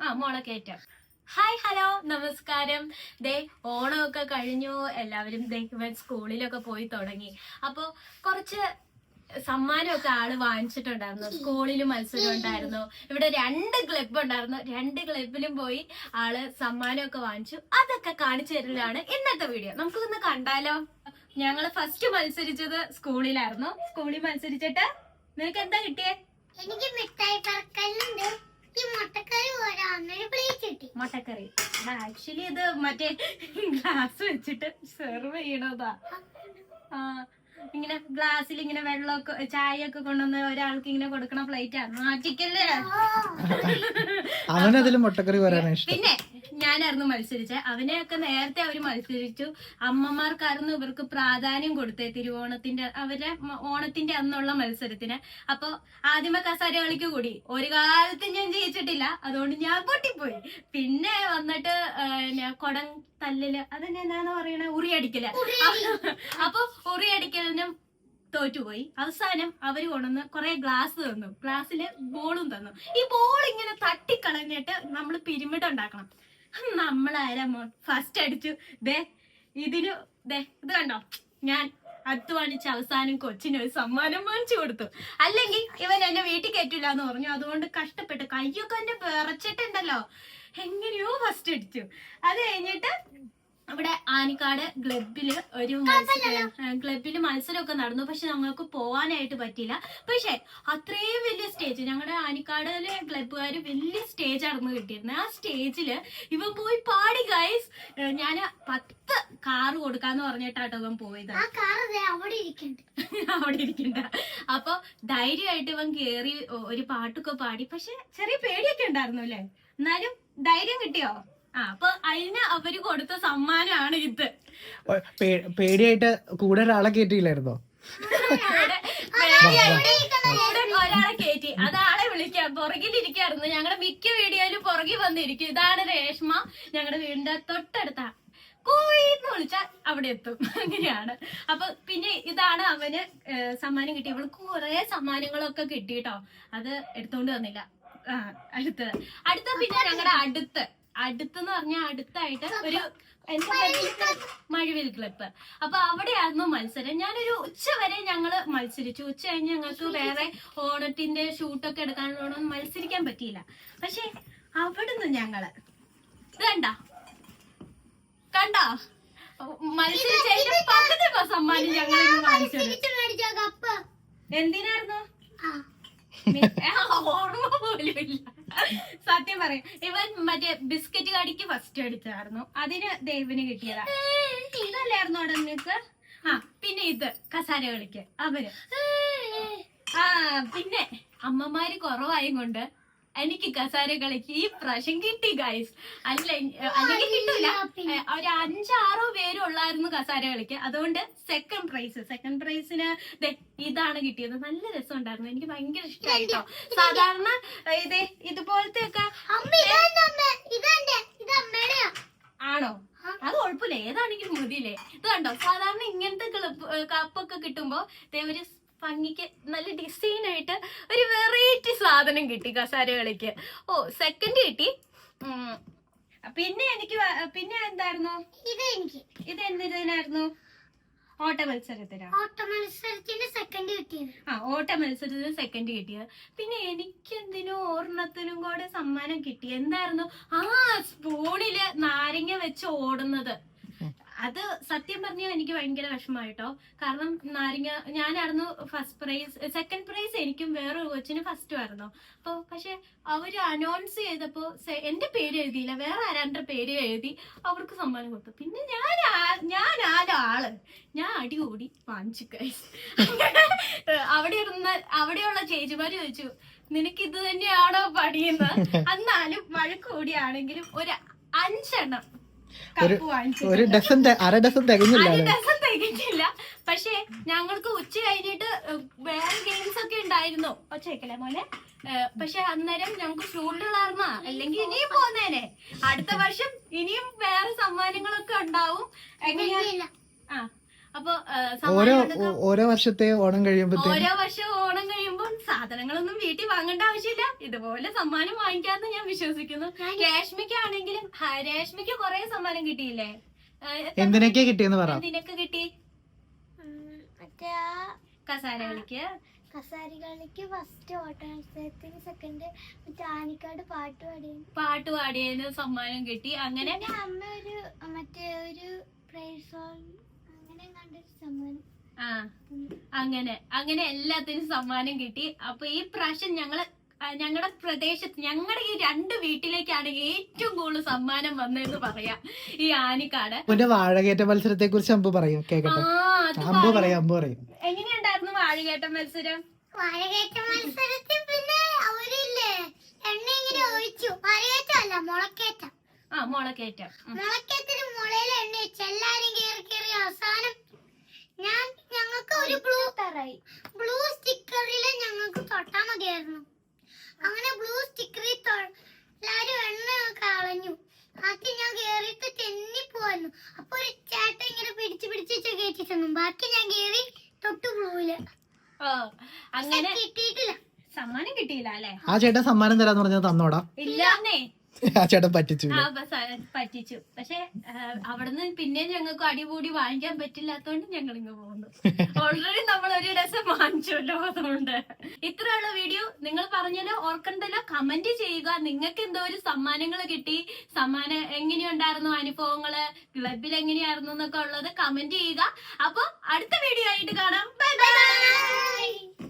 ആ മുളക്കേറ്റം. Hi hello നമസ്കാരം. ദേ ഓണമൊക്കെ കഴിഞ്ഞു. എല്ലാവരും ദേ സ്കൂളിലൊക്കെ പോയി തുടങ്ങി. അപ്പൊ കുറച്ച് സമ്മാനമൊക്കെ ആൾ വാങ്ങിച്ചിട്ടുണ്ടായിരുന്നു. സ്കൂളിൽ മത്സരം ഉണ്ടായിരുന്നു. ഇവിടെ രണ്ട് ക്ലബ് ഉണ്ടായിരുന്നു. രണ്ട് ക്ലബിലും പോയി ആൾ സമ്മാനമൊക്കെ വാങ്ങിച്ചു. അതൊക്കെ കാണിച്ചു തരലാണ് ഇന്നത്തെ വീഡിയോ നമുക്കൊന്ന് കണ്ടാലോ? ഞങ്ങൾ ഫസ്റ്റ് മത്സരിച്ചത് സ്കൂളിലായിരുന്നു. സ്കൂളിൽ മത്സരിച്ചിട്ട് നിനക്ക് എന്താ കിട്ടിയേ? എനിക്ക് മിഠായി പറക്കലുണ്ട്. ഈ മുട്ടക്കറി പോരാ അന്നൊരു പ്ലേറ്റ് കിട്ടി. മുട്ടക്കറി. ആക്ച്വലി ഇത് മറ്റേ ഗ്ലാസ് വെച്ചിട്ട് സെർവ് ചെയ്യണതാ. ആ ഇങ്ങനെ ഗ്ലാസ്സിൽ ഇങ്ങനെ വെള്ളമൊക്കെ ചായ ഒക്കെ കൊണ്ടുവന്ന് ഒരാൾക്ക് ഇങ്ങനെ കൊടുക്കണ പ്ലേറ്റ് ആണ് മാറ്റിക്കല്ലേ അവനതിൽ മുട്ടക്കറി പിന്നെ ഞാനായിരുന്നു മത്സരിച്ചത് അവനെയൊക്കെ നേരത്തെ അവർ മത്സരിച്ചു. അമ്മമാർക്കായിരുന്നു ഇവർക്ക് പ്രാധാന്യം കൊടുത്തേ തിരുവോണത്തിന്റെ അവരെ ഓണത്തിന്റെ അന്നുള്ള മത്സരത്തിന്. അപ്പൊ ആദ്യമേ കസാര കളിക്ക് കൂടി. ഒരു കാലത്ത് ഞാൻ ജയിച്ചിട്ടില്ല. അതുകൊണ്ട് ഞാൻ പൊട്ടിപ്പോയി. പിന്നെ വന്നിട്ട് കൊടം തല്ലിൽ അതന്നെ എന്താന്ന് പറയണ? ഉറിയടിക്കൽ. അപ്പൊ ഉറിയടിക്കലിനും തോറ്റുപോയി. അവസാനം അവർ കൊണ്ടുവന്ന് കുറെ ഗ്ലാസ് തന്നു. ഗ്ലാസ്സിൽ ബോളും തന്നു. ഈ ബോൾ ഇങ്ങനെ തട്ടിക്കളഞ്ഞിട്ട് നമ്മൾ പിരിമിഡ് ഉണ്ടാക്കണം. നമ്മളാരാ ഫസ്റ്റ് അടിച്ചു. ദേ ഇതിന് ദേ ഇത് കണ്ടോ? ഞാൻ അധ്വാനിച്ച് അവസാനം കൊച്ചിന് ഒരു സമ്മാനം വാങ്ങിച്ചു കൊടുത്തു. അല്ലെങ്കിൽ ഇവൻ എന്നെ വീട്ടിൽ കയറ്റില്ല എന്ന് പറഞ്ഞു. അതുകൊണ്ട് കഷ്ടപ്പെട്ട് കയ്യൊക്കെ എന്നെ വിറച്ചിട്ടുണ്ടല്ലോ. എങ്ങനെയോ ഫസ്റ്റ് അടിച്ചു. അത് കഴിഞ്ഞിട്ട് ഇവിടെ ആനിക്കാട് ക്ലബിൽ ഒരു മത്സരം ക്ലബിൽ മത്സരമൊക്കെ നടന്നു. പക്ഷെ ഞങ്ങൾക്ക് പോവാനായിട്ട് പറ്റിയില്ല. പക്ഷെ അത്രയും വലിയ സ്റ്റേജ് ഞങ്ങളുടെ ആനിക്കാടിലെ ക്ലബ്ബുകാർ വലിയ സ്റ്റേജ് ആയിരുന്നു കിട്ടിയിരുന്നത് ആ സ്റ്റേജിൽ ഇവൻ പോയി പാടി ഗൈസ് ഞാൻ പത്ത് കാറ് കൊടുക്കാന്ന് പറഞ്ഞിട്ടാട്ടോ ഇവൻ പോയത്. അവിടെ ഇരിക്കണ്ട. അപ്പൊ ധൈര്യമായിട്ട് ഇവൻ കേറി ഒരു പാട്ടൊക്കെ പാടി. പക്ഷെ ചെറിയ പേടിയൊക്കെ ഉണ്ടായിരുന്നു അല്ലേ? എന്നാലും ധൈര്യം കിട്ടിയോ? അപ്പൊ അതിന് അവർ കൊടുത്ത സമ്മാനമാണ് ഇത്. പേടിയായിട്ട് കൂടെ ഒരാളെ കേട്ടില്ലായിരുന്നോ ഒരാളെ കേറ്റി. അതാളെ വിളിക്കാം പുറകിലിരിക്കായിരുന്നു. ഞങ്ങളുടെ മിക്ക വീഡിയോയിലും പുറകിൽ വന്നിരിക്കും. ഇതാണ് രേഷ്മ. ഞങ്ങളുടെ വീടിന്റെ തൊട്ടടുത്ത. കോഴിന്ന് വിളിച്ചാൽ അവിടെ എത്തും. അങ്ങനെയാണ്. അപ്പൊ പിന്നെ ഇതാണ് അവന് സമ്മാനം കിട്ടി. ഇവൾക്ക് കുറെ സമ്മാനങ്ങളൊക്കെ കിട്ടി കേട്ടോ അത് എടുത്തോണ്ട് വന്നില്ല. ആ അടുത്തത്. അടുത്ത പിന്നെ ഞങ്ങളുടെ അടുത്ത്. അടുത്തെന്ന് പറഞ്ഞാൽ അടുത്തായിട്ട് ഒരു മഴവിൽ ക്ലബ്ബ്. അപ്പൊ അവിടെയായിരുന്നു മത്സരം. ഞാനൊരു ഉച്ച വരെ ഞങ്ങൾ മത്സരിച്ചു. ഉച്ച കഴിഞ്ഞ് ഞങ്ങൾക്ക് വേറെ ഓണത്തിന്റെ ഷൂട്ടൊക്കെ എടുക്കാനുള്ളതൊന്നും മത്സരിക്കാൻ പറ്റിയില്ല. പക്ഷെ അവിടുന്ന് ഞങ്ങൾ ഇത് കണ്ടോ? കണ്ടോ മത്സരിച്ചതിന്റെ പകുതി സമ്മാനം ഞങ്ങൾ എന്തിനായിരുന്നു? ഓർമ്മ പോലും ഇല്ല. സത്യം പറയും. ഇവൻ മറ്റേ ബിസ്ക്കറ്റ് കടിക്ക് ഫസ്റ്റ് അടിച്ചായിരുന്നു അതിന് ദേവിന് കിട്ടിയതാ. ഇതല്ലായിരുന്നു അവിടെ നിനക്ക്? ആ പിന്നെ ഇത് കസാര കളിക്ക്. അവർ. ആ പിന്നെ അമ്മമാര് കുറവായും കൊണ്ട് എനിക്ക് കസാര കളിക്ക് ഈ പ്രാവശ്യം കിട്ടി ഗൈസ് അല്ല അല്ലെങ്കിൽ കിട്ടൂല. ഒരു അഞ്ചാറോ പേരും ഉള്ളായിരുന്നു കസാര കളിക്ക് അതുകൊണ്ട് സെക്കൻഡ് പ്രൈസ് സെക്കൻഡ് പ്രൈസിന് ഇതാണ് കിട്ടിയത്. നല്ല രസം ഉണ്ടായിരുന്നു എനിക്ക് ഭയങ്കര ഇഷ്ടമായിട്ടോ സാധാരണ ഇത് ഇതേ ഇതുപോലത്തെ ഒക്കെ ആണോ അത് കുഴപ്പമില്ല. ഏതാണെങ്കിലും മതിയില്ലേ? ഇത് കണ്ടോ? സാധാരണ ഇങ്ങനത്തെ കപ്പൊക്കെ കിട്ടുമ്പോ ഒരു ഭംഗിക്ക് നല്ല ഡിസൈൻ ആയിട്ട് സാധനം കിട്ടി കസാര കളിക്ക് ഓ സെക്കൻഡ് കിട്ടി. പിന്നെ എനിക്ക് പിന്നെ എന്തായിരുന്നു? ഇത് എനിക്ക്. ഇത് എന്തിനായിരുന്നു? ഓട്ട മത്സരത്തിനാ ഓട്ട മത്സരത്തിന് സെക്കൻഡ് കിട്ടിയത്. ആ ഓട്ട മത്സരത്തിന് സെക്കൻഡ് കിട്ടിയത്. പിന്നെ എനിക്ക് എന്തിനോ ഓർണത്തിനും കൂടെ സമ്മാനം കിട്ടി. എന്തായിരുന്നു? ആ സ്പൂണിൽ നാരങ്ങ വെച്ച് ഓടുന്നത്. അത് സത്യം പറഞ്ഞാൽ എനിക്ക് ഭയങ്കര വിഷമമായിട്ടോ കാരണം നാരങ്ങ ഞാനായിരുന്നു ഫസ്റ്റ് പ്രൈസ് സെക്കൻഡ് പ്രൈസ് എനിക്കും വേറൊരു കൊച്ചിന് ഫസ്റ്റും ആയിരുന്നു. അപ്പോൾ പക്ഷെ അവർ അനൗൺസ് ചെയ്തപ്പോ സെ- എന്റെ പേര് എഴുതിയില്ല വേറെ ആരാന്റെ പേര് എഴുതി അവർക്ക് സമ്മാനം കൊടുത്തു. പിന്നെ ഞാൻ ഞാൻ ആരോ ആൾ? ഞാൻ അടി കൂടി വാങ്ങിച്ചു. അവിടെ ഇരുന്ന അവിടെയുള്ള ചേച്ചിമാർ ചോദിച്ചു നിനക്ക് ഇത് തന്നെയാണോ പണിയുന്നത് എന്നാലും മഴ കൂടിയാണെങ്കിലും ഒരു അഞ്ചെണ്ണം വാങ്ങിച്ചു ഒരു ഡസൻ അര ഡസൻ തികഞ്ഞില്ല തികച്ചില്ല പക്ഷെ ഞങ്ങൾക്ക് ഉച്ച കഴിഞ്ഞിട്ട് വേറെ ഗെയിംസ് ഒക്കെ ഉണ്ടായിരുന്നു. ഒച്ചയ്ക്കല്ലേ മോനെ? പക്ഷെ അന്നേരം ഞങ്ങൾക്ക് ഷൂട്ടുള്ളാർന്ന അല്ലെങ്കിൽ ഇനിയും പോന്നേനെ. അടുത്ത വർഷം ഇനിയും വേറെ സമ്മാനങ്ങളൊക്കെ ഉണ്ടാവും. എങ്ങനെയാ? ഇല്ല. ആ. അപ്പൊ ഓരോ ഓരോ വർഷത്തെ ഓണം കഴിയുമ്പോഴത്തേക്കും ഓരോ വർഷം ഓണം കഴിയുമ്പോൾ സാധനങ്ങളൊന്നും വീട്ടിൽ വാങ്ങേണ്ട ആവശ്യമില്ല. ഇതുപോലെ സമ്മാനം വാങ്ങിക്കാന്ന് ഞാൻ വിശ്വസിക്കുന്നു. രേഷ്മിക്കാണെങ്കിലും ആണെങ്കിലും രേഷ്മിക്ക് കൊറേ സമ്മാനം കിട്ടിയില്ലേ? എന്തിനൊക്കെ കിട്ടിയെന്ന് പറ. എന്തിനൊക്കെ കിട്ടി? കസാരകളിക്ക് ആ കസാര കളിക്ക്. കസാരികളിക്ക് ഫസ്റ്റ് ഓട്ട മത്സരത്തിന് സെക്കൻഡ് മറ്റേ ആനിക്കാട് പാട്ട് പാടിയ പാട്ട് പാടിയതിന് സമ്മാനം കിട്ടി. അങ്ങനെ അമ്മ ഒരു മറ്റേ ഒരു പ്രൈസ് ആ അങ്ങനെ. അങ്ങനെ എല്ലാത്തിനും സമ്മാനം കിട്ടി. അപ്പൊ ഈ പ്രാവശ്യം ഞങ്ങൾ ഞങ്ങളുടെ പ്രദേശത്ത് ഞങ്ങളുടെ ഈ രണ്ട് വീട്ടിലേക്കാണ് ഏറ്റവും കൂടുതൽ സമ്മാനം വന്നതെന്ന് പറയാം. ഈ ആനിക്കാട്. പിന്നെ വാഴകേറ്റ മത്സരത്തെ കുറിച്ച് അമ്പു പറയും. കേക്കട്ടെ. അമ്പു പറയും. അമ്പു പറയും. എങ്ങനെയുണ്ടായിരുന്നു വാഴകേറ്റ മത്സരം? വാഴകേറ്റ മത്സരത്തിൽ പിന്നെ അവരില്ലേ എണ്ണ ഇങ്ങനെ ഒഴിച്ചു. വാഴകേറ്റമല്ല മുളക്കേറ്റം ആ മുളക്കേറ്റം. മുളക്കേറ്റത്തിന് മുളയിൽ എണ്ണ വെച്ച് എല്ലാരും കേറി കേറി അവസാനം ഞാൻ ഞങ്ങൾക്ക് ഒരു ബ്ലൂ ബ്ലൂ സ്റ്റിക്കറിൽ ഞങ്ങൾക്ക് തൊട്ടാ മതിയായിരുന്നു അങ്ങനെ ബ്ലൂ സ്റ്റിക്കറിൽ എല്ലാരും എണ്ണ കളഞ്ഞു ബാക്കി ഞാൻ കേറിയിട്ട് തെന്നി പോവായിരുന്നു. അപ്പൊ ഒരു ചേട്ടൻ ഇങ്ങനെ പിടിച്ച് പിടിച്ച് കയറ്റി തന്നു ബാക്കി ഞാൻ കേറി തൊട്ടു പോവില്ല. ഓ അങ്ങനെ കിട്ടിയിട്ടില്ല. സമ്മാനം കിട്ടിയില്ല അല്ലേ? ആ ചേട്ടൻ സമ്മാനം തരാന്ന് പറഞ്ഞത് തന്നോടാ. ഇല്ലെന്നേ. ആ ചേട്ടൻ പറ്റിച്ചു ആ ബസ് പറ്റിച്ചു. പക്ഷെ അവിടുന്ന് പിന്നെ ഞങ്ങൾക്ക് അടിപൊളി വാങ്ങിക്കാൻ പറ്റില്ലാത്തോണ്ട് ഞങ്ങൾ ഇങ്ങ് പോകുന്നു ഓൾറെഡി നമ്മൾ ഒരു ഡസം വാങ്ങിച്ചല്ലോ അതുകൊണ്ട്. ഇത്രയുള്ള വീഡിയോ. നിങ്ങൾ പറഞ്ഞല്ലോ ഓർക്കണ്ടല്ലോ. കമന്റ് ചെയ്യുക. നിങ്ങൾക്ക് എന്തോ ഒരു സമ്മാനങ്ങൾ കിട്ടി. സമ്മാനം എങ്ങനെയുണ്ടായിരുന്നു അനുഭവങ്ങൾ? ക്ലബിൽ എങ്ങനെയായിരുന്നു എന്നൊക്കെ ഉള്ളത് കമന്റ് ചെയ്യുക. അപ്പൊ അടുത്ത വീഡിയോ ആയിട്ട് കാണാം. Bye bye